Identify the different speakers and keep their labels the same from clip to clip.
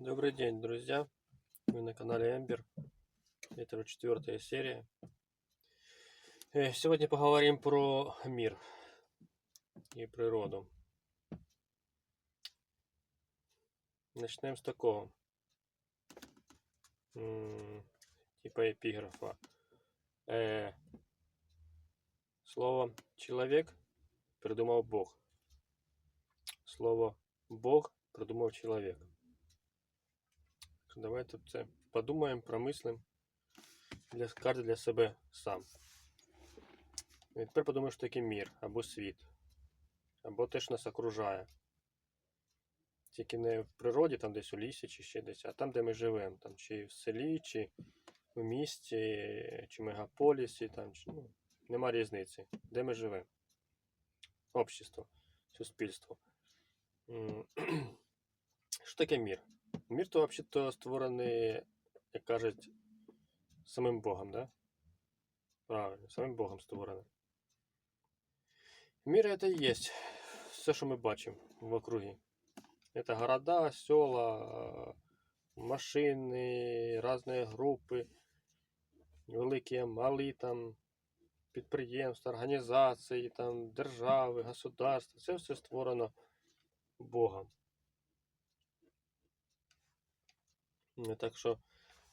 Speaker 1: Добрый день, друзья! Вы на канале Эмбер. Это уже четвертая серия. Э, Сегодня поговорим про мир и природу. Начнем с такого. Типа эпиграфа. Э, Слово человек придумал Бог. Слово Бог придумав чоловік. Давайте це подумаємо, промислимо для кожен для себе сам. І тепер подумаємо, що таке мір або світ, або те, що нас окружає. Тільки не в природі, там десь у лісі чи ще десь, а там, де ми живемо, там чи в селі, чи в місті, чи в мегаполісі, там, чи, ну, нема різниці, де ми живемо. Общество, суспільство. Що таке мір? Мір то взагалі створений, як кажуть, самим Богом, да? Правильно, самим Богом створений. Мір це і є все, що ми бачимо в округі. Это города, села, машини, різні групи, великі, малі там, підприємства, організації, там, держави, государства. Це все створено Богом. Ну, Так що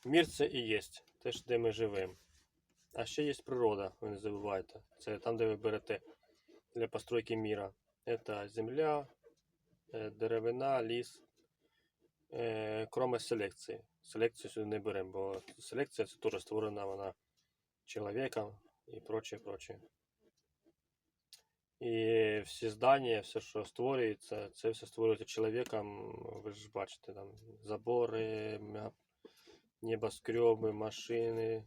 Speaker 1: мір це і є те, де ми живемо. А ще є природа, ви не забувайте. Це там, де ви берете для постройки міра. Це земля, е, деревина, ліс. Е, Кроме селекції. Селекцію сюди не беремо, бо селекція це теж створена вона чоловіком і прочее, прочее. І всі здання, все, що створюється, це все створюється чоловіком. Ви ж бачите, там забори, небоскреби, машини,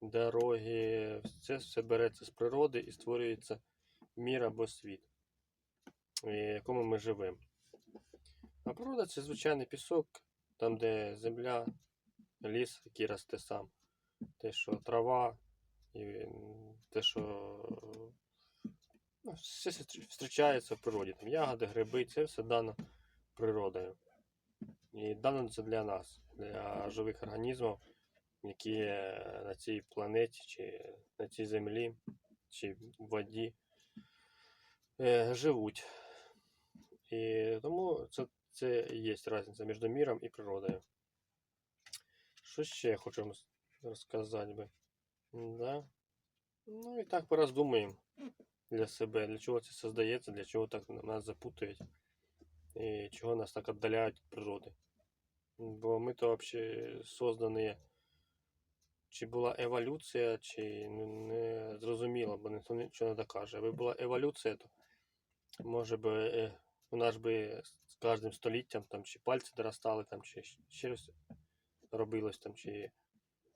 Speaker 1: дороги. Це все береться з природи і створюється мір або світ, в якому ми живемо. А природа це звичайний пісок, там, де земля, ліс, який росте сам. Те, що трава, і те, що все зустрі- зустрічається в природі. Там ягоди, гриби, це все дано природою. І дано це для нас, для живих організмів, які на цій планеті, чи на цій землі, чи в воді е, живуть. І тому це, це є різниця між міром і природою. Що ще я хочу розказати би? Да? Ну і так пороздумаємо для себе, для чого це создається, для чого так нас запутують, і чого нас так віддаляють від природи. Бо ми то взагалі создані, чи була еволюція, чи не зрозуміло, бо ніхто нічого не докаже. Аби була еволюція, то може би е, у нас би з кожним століттям там, чи пальці доростали, там, чи щось робилось, там, чи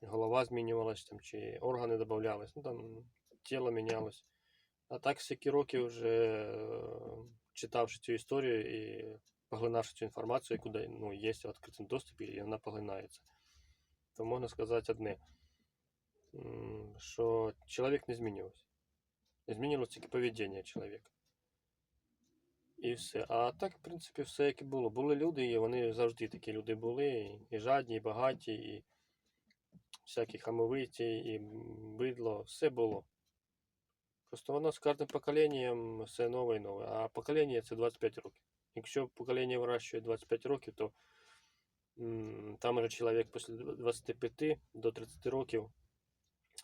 Speaker 1: голова змінювалась, там, чи органи додавались, ну там тіло мінялось. А так всякі роки вже е, читавши цю історію і поглинавши цю інформацію, яку ну, є в відкритому доступі, і вона поглинається, то можна сказати одне, що чоловік не змінювався. Змінилось тільки поведіння чоловіка. І все. А так, в принципі, все як і було. Були люди, і вони завжди такі люди були, і жадні, і багаті, і всякі хамовиті, і бидло, все було. Просто воно з кожним поколінням все нове і нове. А покоління це 25 років. Якщо покоління вирощує 25 років, то там уже чоловік після 25 до 30 років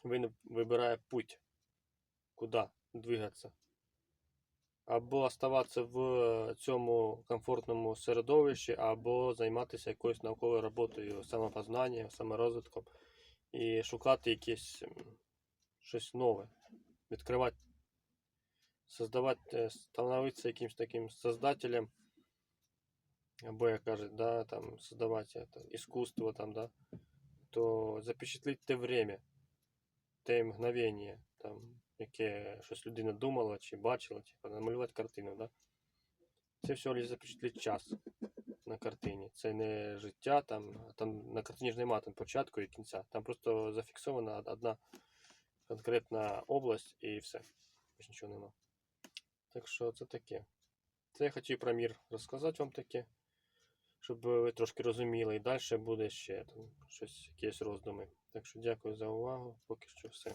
Speaker 1: він вибирає путь, куди двигатися. Або оставатися в цьому комфортному середовищі, або займатися якоюсь науковою роботою, самопознанням, саморозвитком і шукати якесь щось нове відкривати, создавати, е, становитися якимось таким создателем, як кажуть, да, там, создавати это, искусство, там, да, то запечатліть те время, те мгновення, там, яке щось людина думала чи бачила, типу, намалювати картину, да. Це всього лише запечатліть час на картині. Це не життя, там, там на картині ж немає там початку і кінця. Там просто зафіксована одна конкретна область і все. Більше нічого нема. Так що це таке. Це я хотів про мір розказати вам таке. щоб ви трошки розуміли. І далі буде ще там щось, якісь роздуми. Так що дякую за увагу. Поки що все.